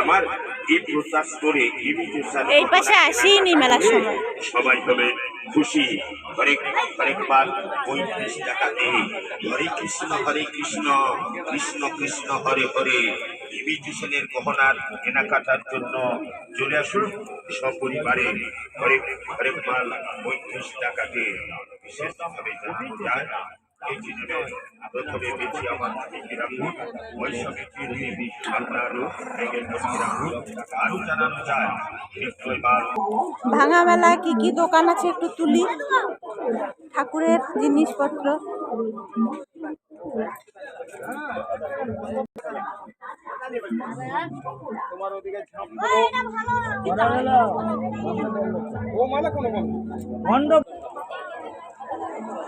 আমার এই প্রচার করে এই পাশে আসিনি মেলার সময়। সবাই হবে খুশি। হরেক হরেকবার পঁয়ত্রিশ টাকা দিয়ে হরে কৃষ্ণ হরে কৃষ্ণ কৃষ্ণ কৃষ্ণ হরে হরে। ইমিটেশনের গহনার কেনাকাটার জন্য চলে আসুন সপরিবারে। হরেক হরেকবার পঁয়ত্রিশ টাকাতে বিশেষভাবে জানানো যায় এই জীবনে প্রথমে বেশি আমার থেকে রাখুন আরও জানানো যায় ভাঙা মেলায় কি কি দোকান আছে একটু তুলি? ঠাকুরের জিনিসপত্র।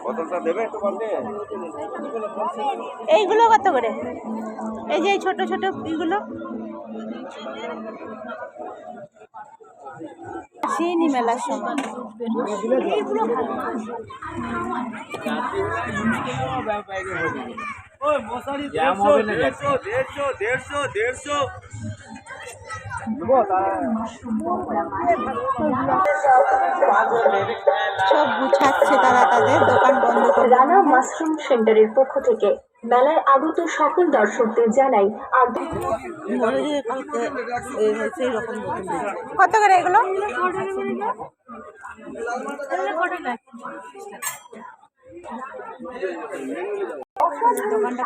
বোতলটা দেবে একটু বললে এইগুলো কত করে? এই যে এই ছোট ছোট এইগুলো আসিনি মেলার সময় সব গুছাচ্ছে তারা তাদের দোকান বন্ধ মাশরুম সেন্টারের পক্ষ থেকে মেলায় আগত সকল দর্শকদের জানাই কত করে এগুলো? দোকানটা